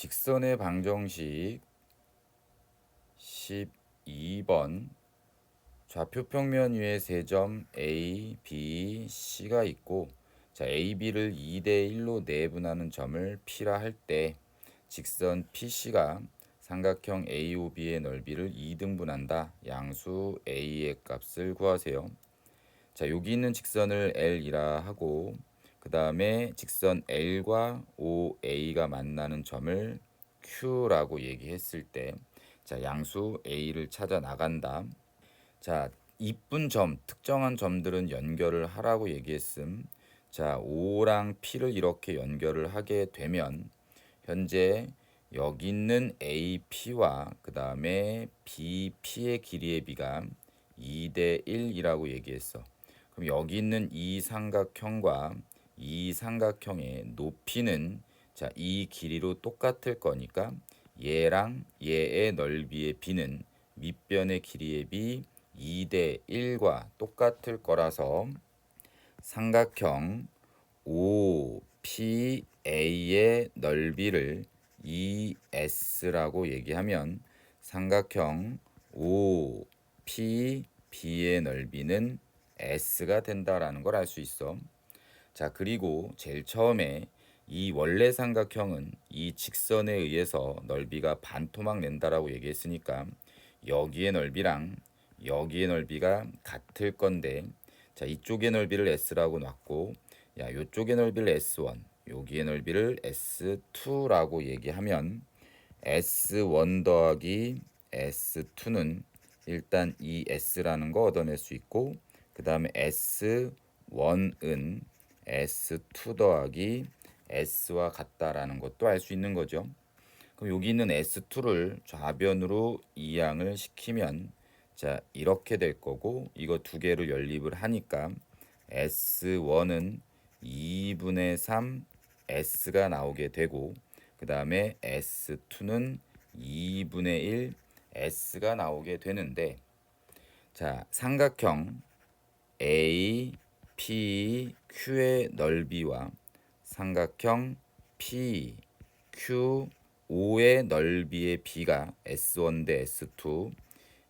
직선의 방정식 12번 좌표 평면 위에 세 점 A, B, C가 있고 자, A, B를 2대 1로 내분하는 점을 P라 할 때 직선 PC가 삼각형 AOB의 넓이를 2등분한다. 양수 A의 값을 구하세요. 자, 여기 있는 직선을 L이라 하고 그 다음에 직선 L과 OA가 만나는 점을 Q라고 얘기했을 때 자, 양수 A를 찾아 나간다. 자, 이쁜 점, 특정한 점들은 연결을 하라고 얘기했음. 자, O랑 P를 이렇게 연결을 하게 되면 현재 여기 있는 AP와 그 다음에 BP의 길이의 비가 2대 1이라고 얘기했어. 그럼 여기 있는 이 삼각형과 이 삼각형의 높이는 자, 이 길이로 똑같을 거니까 얘랑 얘의 넓이의 비는 밑변의 길이의 비 2대 1과 똑같을 거라서 삼각형 OPA의 넓이를 2S라고 얘기하면 삼각형 OPB의 넓이는 S가 된다라는 걸 알 수 있어. 자, 그리고 제일 처음에 이 원래 삼각형은 이 직선에 의해서 넓이가 반토막 낸다라고 얘기했으니까 여기의 넓이랑 여기의 넓이가 같을 건데 자, 이쪽의 넓이를 S라고 놨고 야, 요쪽의 넓이를 S1, 여기의 넓이를 S2라고 얘기하면 S1 더하기 S2는 일단 이 S라는 거 얻어낼 수 있고 그 다음에 S1은 S2 더하기 S와 같다라는 것도 알 수 있는 거죠. 그럼 여기 있는 S2를 좌변으로 이항을 시키면 자 이렇게 될 거고 이거 두 개를 연립을 하니까 S1은 2분의 3 S가 나오게 되고 그 다음에 S2는 2분의 1 S가 나오게 되는데 자 삼각형 A, P, Q의 넓이와 삼각형 P, Q, O의 넓이의 비가 S1 대 S2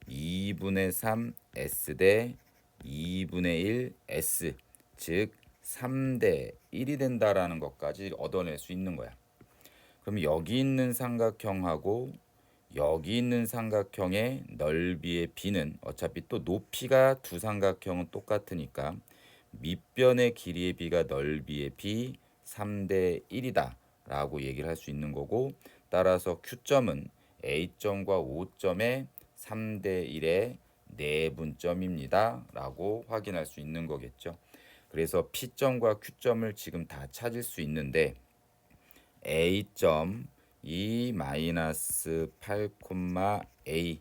2분의 3 S 대 2분의 1 S 즉 3대 1이 된다라는 것까지 얻어낼 수 있는 거야. 그럼 여기 있는 삼각형하고 여기 있는 삼각형의 넓이의 비는 어차피 또 높이가 두 삼각형은 똑같으니까 밑변의 길이의 비가 넓이의 비 3대 1이다 라고 얘기를 할 수 있는 거고 따라서 Q점은 A점과 O점의 3대 1의 내분점입니다 라고 확인할 수 있는 거겠죠. 그래서 P점과 Q점을 지금 다 찾을 수 있는데 A점 2 마이너스 8 A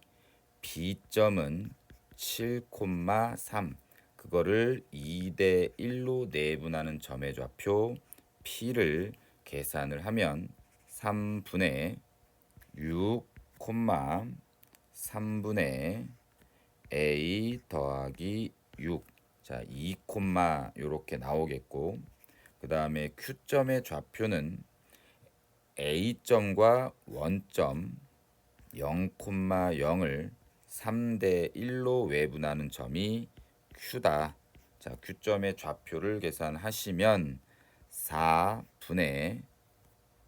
B점은 7 3 그거를 2대 1로 내분하는 점의 좌표 P를 계산을 하면 3분의 6 3분의 A 더하기 6 자, 2 콤마 요렇게 나오겠고 그 다음에 Q점의 좌표는 A점과 원점 0,0을 3대 1로 외분하는 점이 Q다. 자, Q점의 좌표를 계산하시면 4분의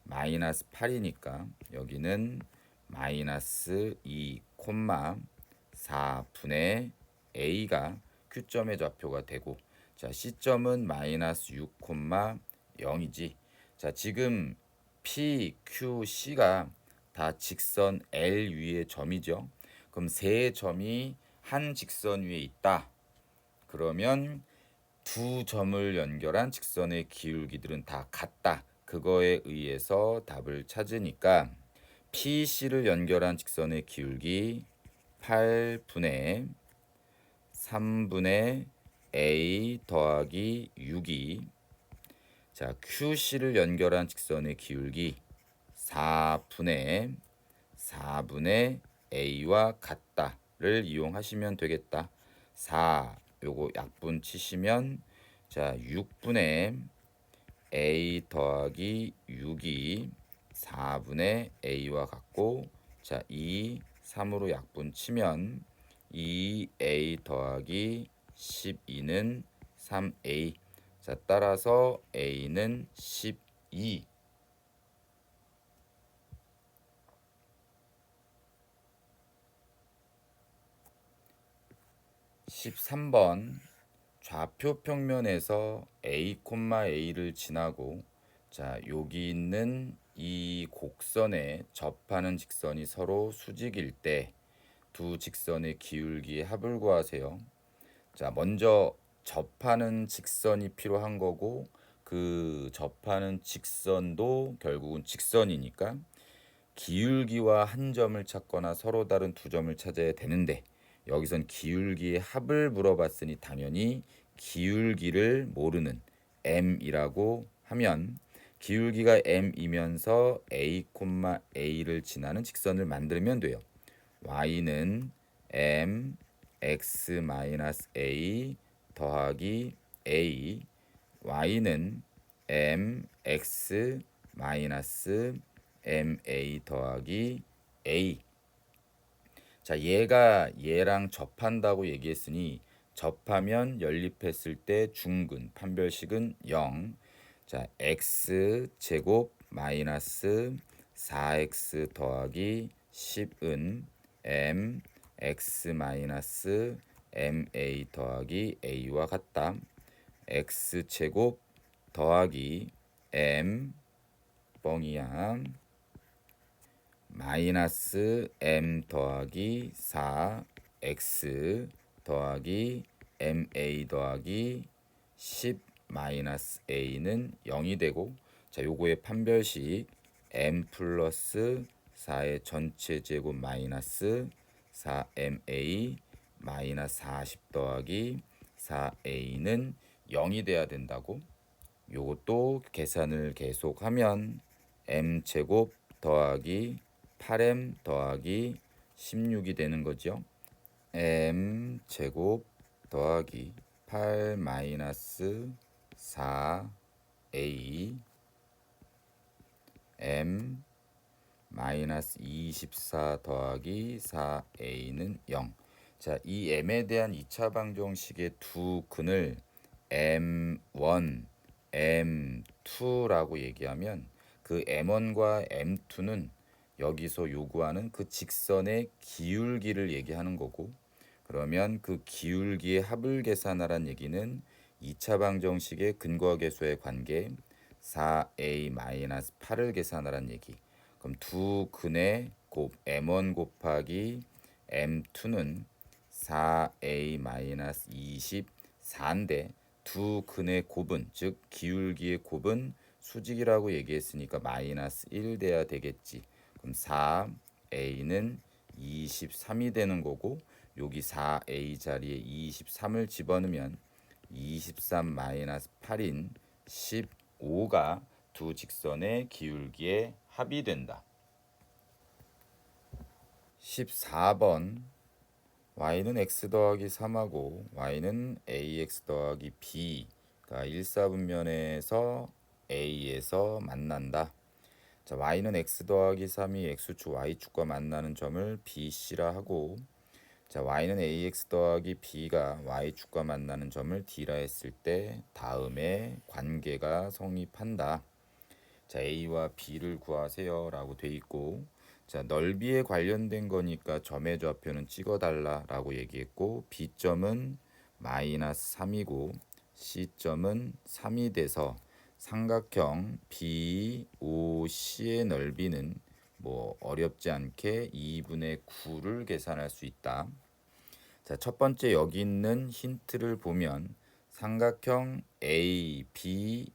마이너스 8이니까 여기는 마이너스 2, 4분의 A가 Q점의 좌표가 되고 자 C점은 마이너스 6, 0이지. 자 지금 P, Q, C가 다 직선 L 위의 점이죠. 그럼 세 점이 한 직선 위에 있다 그러면 두 점을 연결한 직선의 기울기들은 다 같다 그거에 의해서 답을 찾으니까 PC를 연결한 직선의 기울기 8분의 3분의 a 더하기 6이 자 QC를 연결한 직선의 기울기 4분의 4분의 a와 같다를 이용하시면 되겠다. 4 요거 약분 치시면 자 6분의 a 더하기 6이 4분의 a와 같고 자, 2 3으로 약분 치면 2a 더하기 12는 3a. 자, 따라서 a는 12 13번 좌표 평면에서 a, a를 지나고 자, 여기 있는 이 곡선에 접하는 직선이 서로 수직일 때 두 직선의 기울기의 합을 구하세요. 자, 먼저 접하는 직선이 필요한 거고 그 접하는 직선도 결국은 직선이니까 기울기와 한 점을 찾거나 서로 다른 두 점을 찾아야 되는데 여기선 기울기의 합을 물어봤으니 당연히 기울기를 모르는 m이라고 하면 기울기가 m이면서 a, a를 지나는 직선을 만들면 돼요. y는 m x a 더하기 a y는 m x m a 더하기 a 자 얘가 얘랑 접한다고 얘기했으니 접하면 연립했을 때 중근 판별식은 0. 자 x 제곱 마이너스 4x 더하기 10은 m x 마이너스 ma 더하기 a와 같다. x 제곱 더하기 m 뻥이야. 마이너스 m 더하기 4 x 더하기 ma 더하기 10 마이너스 a는 0이 되고 자 요거의 판별식 m 플러스 4의 전체 제곱 마이너스 4ma 마이너스 40 더하기 4a는 0이 돼야 된다고 요것도 계산을 계속하면 m 제곱 더하기 8m 더하기 16이 되는 거죠. m 제곱 더하기 8 마이너스 4a m 마이너스 24 더하기 4a는 0. 자, 이 m에 대한 2차 방정식의 두 근을 m1, m2라고 얘기하면 그 m1과 m2는 여기서 요구하는 그 직선의 기울기를 얘기하는 거고 그러면 그 기울기의 합을 계산하란 얘기는 2차 방정식의 근거와 계수의 관계 4a-8을 계산하란 얘기. 그럼 두 근의 곱 m1 곱하기 m2는 4a-24인데 두 근의 곱은 즉 기울기의 곱은 수직이라고 얘기했으니까 마이너스 1 돼야 되겠지. 그럼 4a는 23이 되는 거고 여기 4a 자리에 23을 집어넣으면 23 마이너스 8인 15가 두 직선의 기울기의 합이 된다. 14번 y는 x 더하기 3하고 y는 ax 더하기 b가 1사분면에서 a에서 만난다. 자, y는 x 더하기 3이 x축 y축과 만나는 점을 bc라 하고 자, y는 ax 더하기 b가 y축과 만나는 점을 d라 했을 때 다음에 관계가 성립한다. 자, a와 b를 구하세요 라고 돼 있고 자, 넓이에 관련된 거니까 점의 좌표는 찍어 달라 라고 얘기했고 b점은 마이너스 3이고 c점은 3이 돼서 삼각형 BOC의 넓이는 뭐 어렵지 않게 2분의 9를 계산할 수 있다. 자, 첫 번째 여기 있는 힌트를 보면 삼각형 ABO의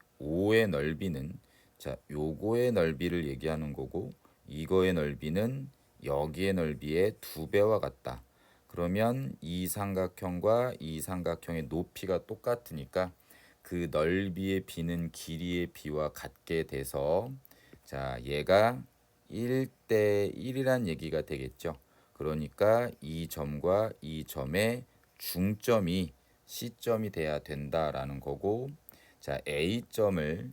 넓이는 자, 요거의 넓이를 얘기하는 거고 이거의 넓이는 여기의 넓이의 두 배와 같다. 그러면 이 삼각형과 이 삼각형의 높이가 똑같으니까 그 넓이의 비는 길이의 비와 같게 돼서 자 얘가 1대 1이란 얘기가 되겠죠. 그러니까 이 점과 이 점의 중점이 C점이 돼야 된다라는 거고 자 A점을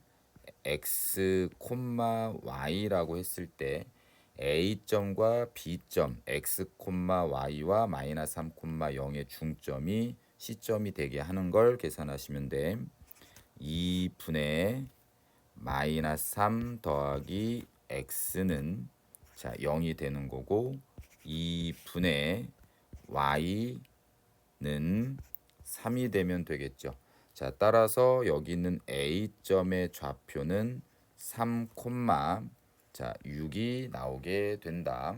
x, y라고 했을 때 a점과 b점 x, y와 마이너스 3, 0의 중점이 시점이 되게 하는 걸 계산하시면 돼. 2분의 마이너스 3 더하기 x는 자 0이 되는 거고 2분의 y는 3이 되면 되겠죠. 자 따라서 여기 있는 a점의 좌표는 3, 자 6이 나오게 된다.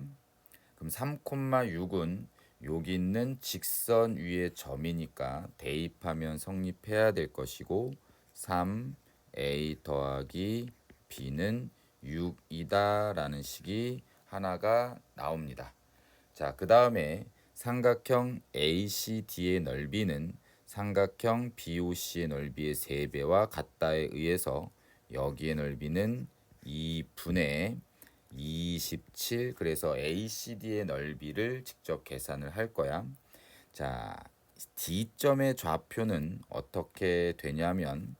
그럼 3,6은 여기 있는 직선 위의 점이니까 대입하면 성립해야 될 것이고 3a 더하기 b는 6이다 라는 식이 하나가 나옵니다. 자, 그 다음에 삼각형 ACD의 넓이는 삼각형 BOC의 넓이의 3배와 같다에 의해서 여기의 넓이는 2분의 27 그래서 ACD의 넓이를 직접 계산을 할 거야. 자, D점의 좌표는 어떻게 되냐면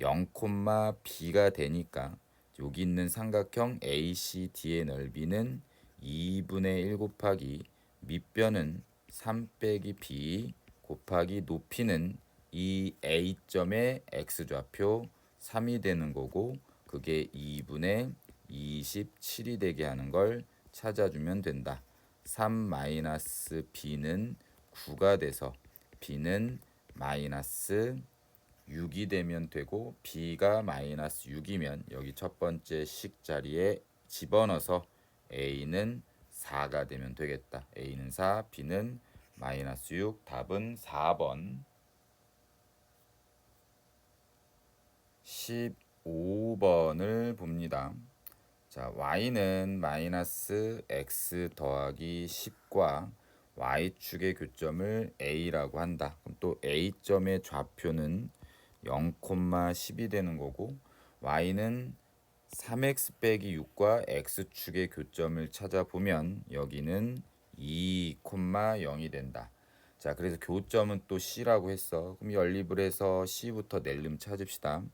0,b가 되니까 여기 있는 삼각형 ACD의 넓이는 2분의 1 곱하기 밑변은 3 빼기 b 곱하기 높이는 이 A점의 x좌표 3이 되는 거고 그게 2분의 27이 되게 하는 걸 찾아주면 된다. 3 마이너스 b는 9가 돼서 b는 마이너스 6이 되면 되고 b가 마이너스 6이면 여기 첫 번째 식 자리에 집어넣어서 a는 4가 되면 되겠다. a는 4, b는 마이너스 6. 답은 4번. 15번을 봅니다. 자, y는 마이너스 x 더하기 10과 y축의 교점을 a라고 한다. 그럼 또 a점의 좌표는 0,10이 되는 거고 y는 3x 빼기 6과 x축의 교점을 찾아보면 여기는 2,0이 된다. 자, 그래서 교점은 또 c라고 했어. 그럼 연립을 해서 c부터 낼름 찾읍시다.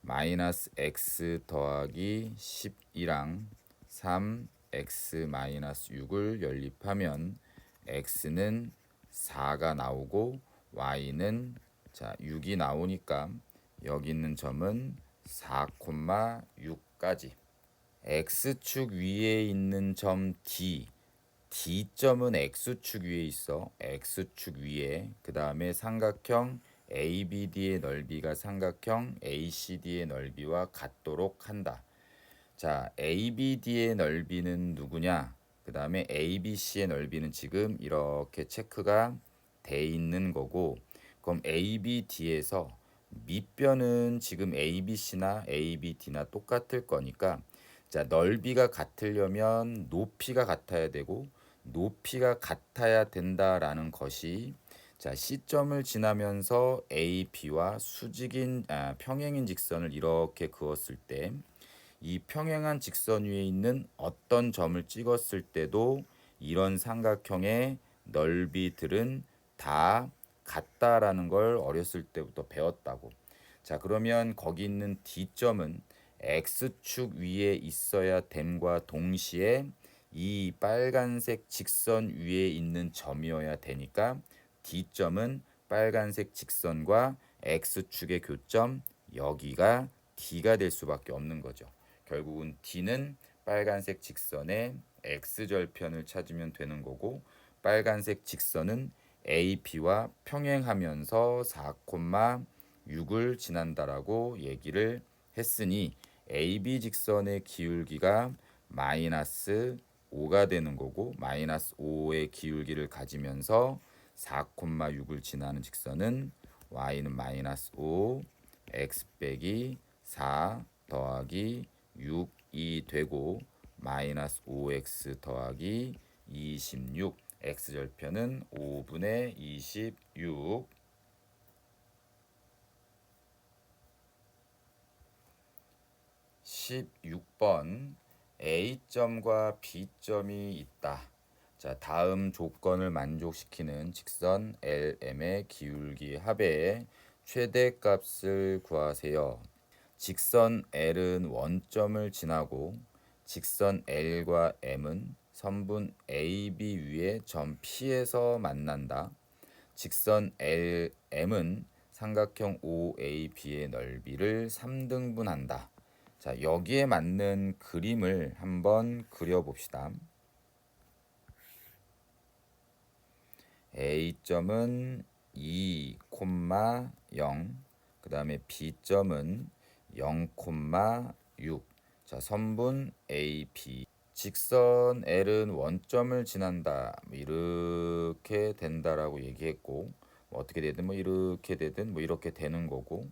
마이너스 x 더하기 12랑 3x 마이너스 6을 연립하면 x는 4가 나오고 y는 자 6이 나오니까 여기 있는 점은 4,6까지 x축 위에 있는 점 D D점은 x축 위에 있어 x축 위에 그 다음에 삼각형 ABD의 넓이가 삼각형 ACD의 넓이와 같도록 한다. 자, ABD의 넓이는 누구냐? 그 다음에 ABC의 넓이는 지금 이렇게 체크가 돼 있는 거고 그럼 ABD에서 밑변은 지금 ABC나 ABD나 똑같을 거니까 자 넓이가 같으려면 높이가 같아야 되고 높이가 같아야 된다라는 것이 자 C점을 지나면서 AB와 수직인 아, 평행인 직선을 이렇게 그었을 때 이 평행한 직선 위에 있는 어떤 점을 찍었을 때도 이런 삼각형의 넓이들은 다 같다라는 걸 어렸을 때부터 배웠다고. 자, 그러면 거기 있는 D점은 X축 위에 있어야 됨과 동시에 이 빨간색 직선 위에 있는 점이어야 되니까 D점은 빨간색 직선과 X축의 교점 여기가 D가 될 수밖에 없는 거죠. 결국은 D는 빨간색 직선의 X절편을 찾으면 되는 거고 빨간색 직선은 AP와 평행하면서 4,6을 지난다라고 얘기를 했으니 AB 직선의 기울기가 마이너스 5가 되는 거고 마이너스 5의 기울기를 가지면서 4,6을 지나는 직선은 y는 마이너스 5 x 빼기 4 더하기 6이 되고 마이너스 5x 더하기 26 x절편은 5분의 26 16번 A점과 B점이 있다. 자, 다음 조건을 만족시키는 직선 LM의 기울기 합의 최대값을 구하세요. 직선 L은 원점을 지나고 직선 L과 M은 선분 AB 위에 점 P에서 만난다. 직선 LM은 삼각형 OAB의 넓이를 3등분한다. 자, 여기에 맞는 그림을 한번 그려 봅시다. A점은 2, 0, 그 다음에 B점은 0, 6. 자, 선분 AB. 직선 L은 원점을 지난다. 뭐 이렇게 된다라고 얘기했고, 뭐 어떻게 되든 뭐 이렇게 되든 뭐 이렇게 되는 거고,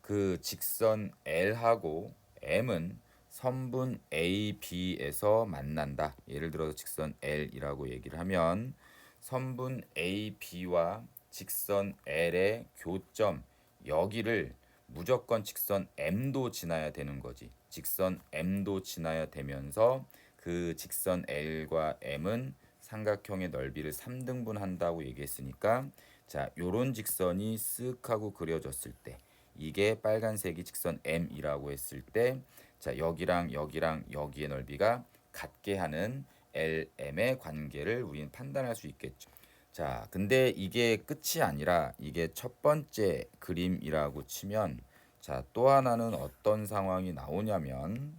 그 직선 L하고 M은 선분 AB에서 만난다. 예를 들어서 직선 L이라고 얘기를 하면 선분 AB와 직선 L의 교점 여기를 무조건 직선 M도 지나야 되는 거지. 직선 M도 지나야 되면서 그 직선 L과 M은 삼각형의 넓이를 3등분 한다고 얘기했으니까 자, 요런 직선이 쓱 하고 그려졌을 때 이게 빨간색이 직선 M이라고 했을 때 자, 여기랑 여기랑 여기의 넓이가 같게 하는 LM의 관계를 우리는 판단할 수 있겠죠. 자, 근데 이게 끝이 아니라 이게 첫 번째 그림이라고 치면 자, 또 하나는 어떤 상황이 나오냐면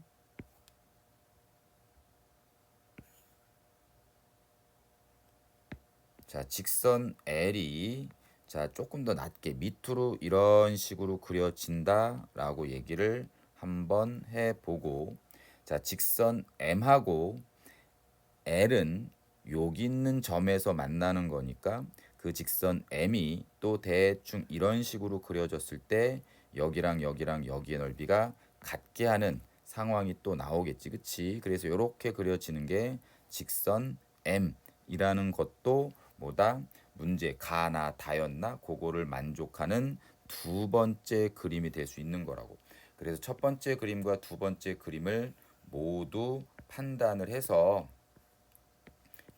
자, 직선 L이 자, 조금 더 낮게 밑으로 이런 식으로 그려진다라고 얘기를 한번 해 보고 자, 직선 M하고 L은 여기 있는 점에서 만나는 거니까 그 직선 M이 또 대충 이런 식으로 그려졌을 때 여기랑 여기랑 여기의 넓이가 같게 하는 상황이 또 나오겠지. 그치? 그래서 이렇게 그려지는 게 직선 M이라는 것도 뭐다? 문제 가나 다였나 그거를 만족하는 두 번째 그림이 될 수 있는 거라고. 그래서 첫 번째 그림과 두 번째 그림을 모두 판단을 해서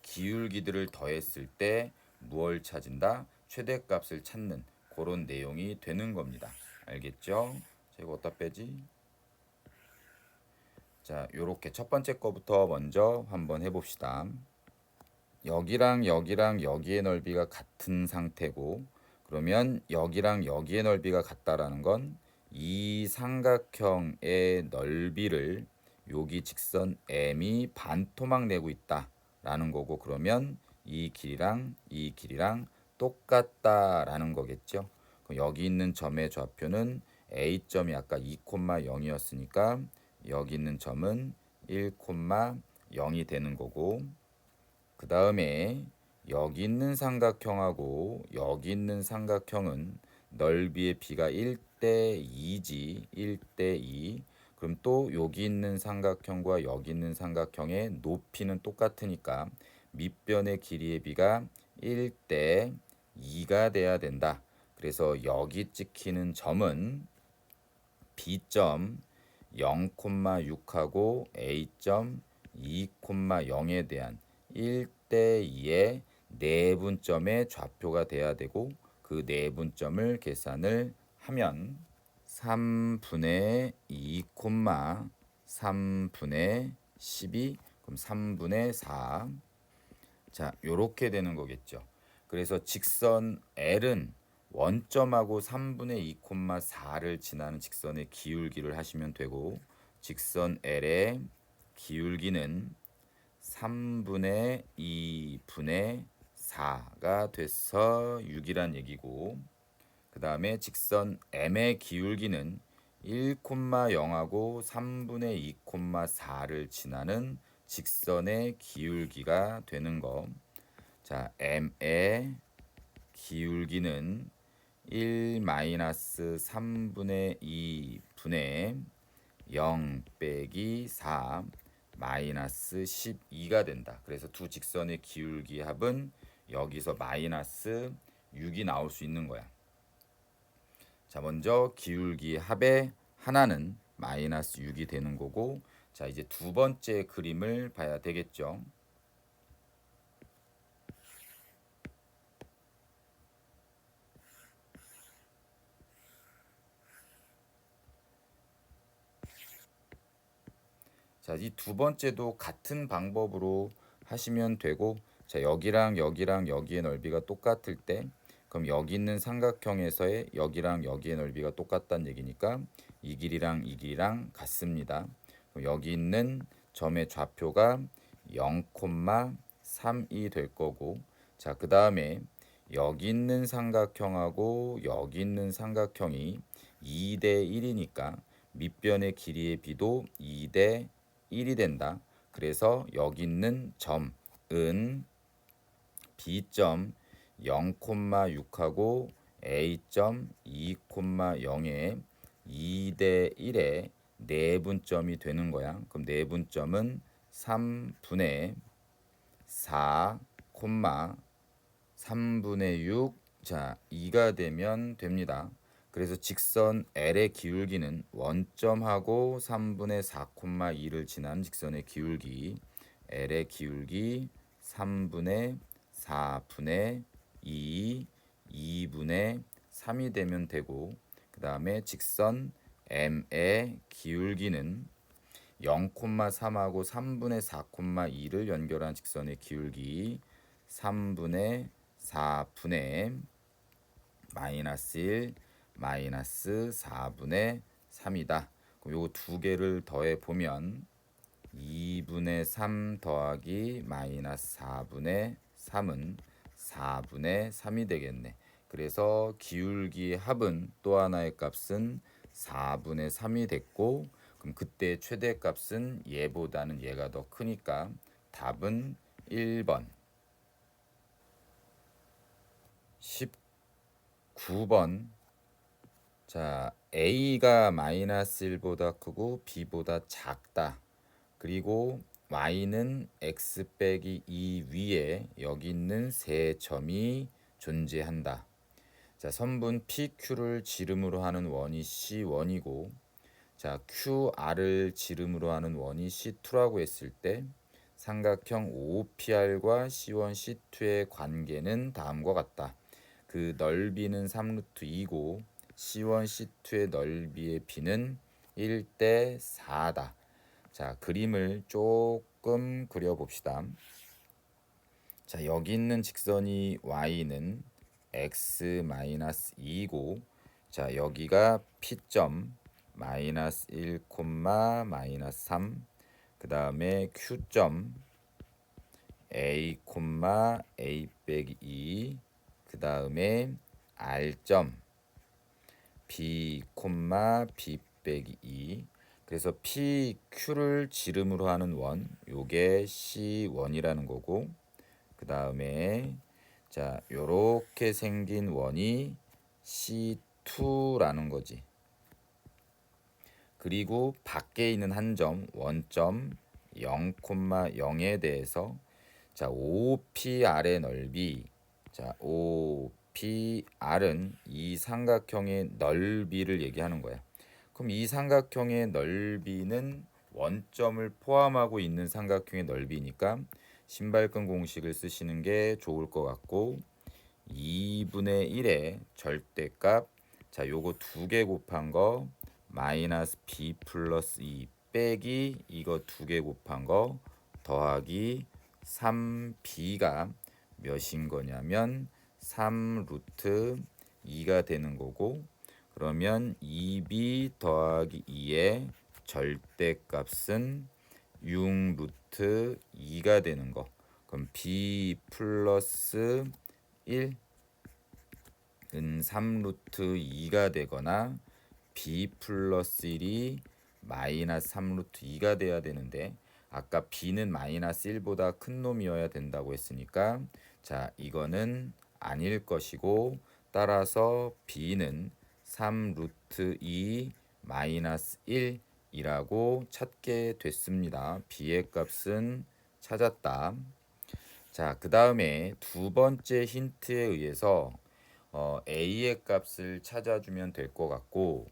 기울기들을 더했을 때 무엇을 찾은다? 최대값을 찾는 그런 내용이 되는 겁니다. 알겠죠? 자, 이거 어디다 빼지? 자, 요렇게 첫 번째 거부터 먼저 한번 해봅시다. 여기랑 여기랑 여기의 넓이가 같은 상태고 그러면 여기랑 여기의 넓이가 같다라는 건 이 삼각형의 넓이를 여기 직선 m이 반토막 내고 있다라는 거고 그러면 이 길이랑 이 길이랑 똑같다라는 거겠죠. 여기 있는 점의 좌표는 a점이 아까 2,0이었으니까 여기 있는 점은 1,0이 되는 거고 그 다음에 여기 있는 삼각형하고 여기 있는 삼각형은 넓이의 비가 1대 2지 1대 2 그럼 또 여기 있는 삼각형과 여기 있는 삼각형의 높이는 똑같으니까 밑변의 길이의 비가 1대 2가 돼야 된다. 그래서 여기 찍히는 점은 B점 0,6하고 A점 2,0에 대한 1대 2의 내분점의 좌표가 돼야 되고 그 내분점을 계산을 하면 3분의 2, 3분의 12 그럼 3분의 4 자, 요렇게 되는 거겠죠. 그래서 직선 L은 원점하고 3분의 2, 4를 지나는 직선의 기울기를 하시면 되고 직선 L의 기울기는 3분의 2분의 4가 돼서 6이란 얘기고 그 다음에 직선 M의 기울기는 1,0하고 3분의 2,4를 지나는 직선의 기울기가 되는 거. 자, M의 기울기는 1 마이너스 3분의 2분의 0 빼기 4 마이너스 12가 된다. 그래서 두 직선의 기울기 합은 여기서 마이너스 6이 나올 수 있는 거야. 자, 먼저 기울기 합의 하나는 마이너스 6이 되는 거고 자, 이제 두 번째 그림을 봐야 되겠죠. 자, 이 두 번째도 같은 방법으로 하시면 되고 자, 여기랑 여기랑 여기의 넓이가 똑같을 때 그럼 여기 있는 삼각형에서의 여기랑 여기의 넓이가 똑같다는 얘기니까 이 길이랑 이 길이랑 같습니다. 그럼 여기 있는 점의 좌표가 0,3이 될 거고 자, 그 다음에 여기 있는 삼각형하고 여기 있는 삼각형이 2대 1이니까 밑변의 길이의 비도 2대 1이 된다. 그래서 여기 있는 점 은 B점 0,6하고 A점 2,0에 2대 1의 내분점이 되는 거야. 그럼 내분점은 3분의 4, 3분의 6, 자 2가 되면 됩니다. 그래서 직선 L의 기울기는 원점하고 3분의 4,2를 지난 직선의 기울기 L의 기울기 3분의 4분의 2, 2분의 3이 되면 되고 그 다음에 직선 M의 기울기는 0,3하고 3분의 4,2를 연결한 직선의 기울기 3분의 4분의 마이너스 1 마이너스 4분의 3이다. 그럼 요거 두 개를 더해 보면 2분의 3 더하기 마이너스 4분의 3은 4분의 3이 되겠네. 그래서 기울기의 합은 또 하나의 값은 4분의 3이 됐고 그럼 그때 최대 값은 얘보다는 얘가 더 크니까 답은 1번 19번 자 A가 마이너스 1보다 크고 B보다 작다 그리고 Y는 X 빼기 2 위에 여기 있는 세 점이 존재한다 자 선분 PQ를 지름으로 하는 원이 C1이고 자 QR을 지름으로 하는 원이 C2라고 했을 때 삼각형 OPR과 C1, C2의 관계는 다음과 같다. 그 넓이는 3루트 2고 C1, C2의 넓이의 비는 1대 4다. 자, 그림을 조금 그려봅시다. 자, 여기 있는 직선이 y는 x 2고 자, 여기가 P점 마이너스 1, 마이너스 3. 그 다음에 Q점 A, A 빼기 2. 그 다음에 R점 B, B 빼기 2 그래서 PQ를 지름으로 하는 원 요게 C1이라는 거고 그 다음에 자 요렇게 생긴 원이 C2라는 거지. 그리고 밖에 있는 한 점 원점 0,0에 대해서 자 OPR의 넓이 자, OPR은 이 삼각형의 넓이를 얘기하는 거야. 그럼 이 삼각형의 넓이는 원점을 포함하고 있는 삼각형의 넓이니까 신발끈 공식을 쓰시는 게 좋을 것 같고 2분의 1의 절대값 자 요거 두 개 곱한 거 마이너스 b 플러스 2 빼기 이거 두 개 곱한 거 더하기 3b가 몇인 거냐면 3 루트 2가 되는 거고 그러면 2b 더하기 2의 절대값은 6 루트 2가 되는 거. 그럼 b 플러스 1은 3 루트 2가 되거나 b 플러스 1이 마이너스 3 루트 2가 돼야 되는데 아까 b는 마이너스 1보다 큰 놈이어야 된다고 했으니까 자, 이거는 아닐 것이고 따라서 b는 3 루트 2 마이너스 1이라고 찾게 됐습니다. b의 값은 찾았다. 자, 그 다음에 두 번째 힌트에 의해서 어, a의 값을 찾아주면 될 것 같고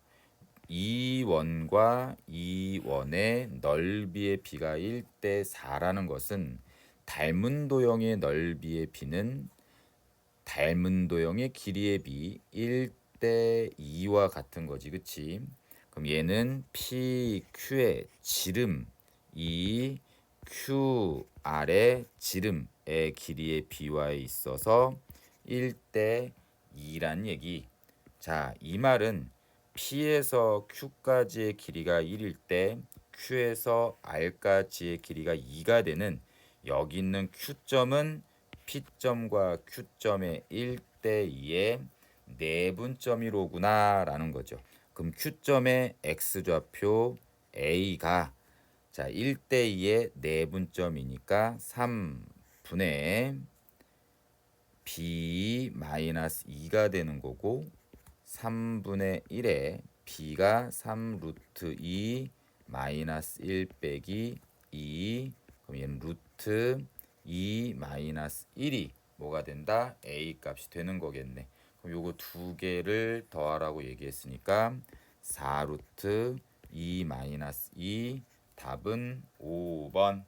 이 원과 이 원의 넓이의 비가 1대 4라는 것은 닮은 도형의 넓이의 비는 닮은 도형의 길이의 비 1대 2와 같은 거지. 그치? 그럼 얘는 PQ의 지름 이 QR의 지름의 길이의 비화에 있어서 1대 2란 얘기. 자, 이 말은 P에서 Q까지의 길이가 1일 때 Q에서 R까지의 길이가 2가 되는 여기 있는 Q점은 P점과 Q점의 1대 2의 내분점이로구나 라는 거죠. 그럼 Q점의 x좌표 A가 자 1대 2의 내분점이니까 3분의 B 마이너스 2가 되는 거고 3분의 1에 B가 3 루트 2 마이너스 1 빼기 2 그럼 얘는 루트 2 마이너스 1이 뭐가 된다? A 값이 되는 거겠네. 그럼 요거 두 개를 더하라고 얘기했으니까 4 루트 2 마이너스 2 답은 5번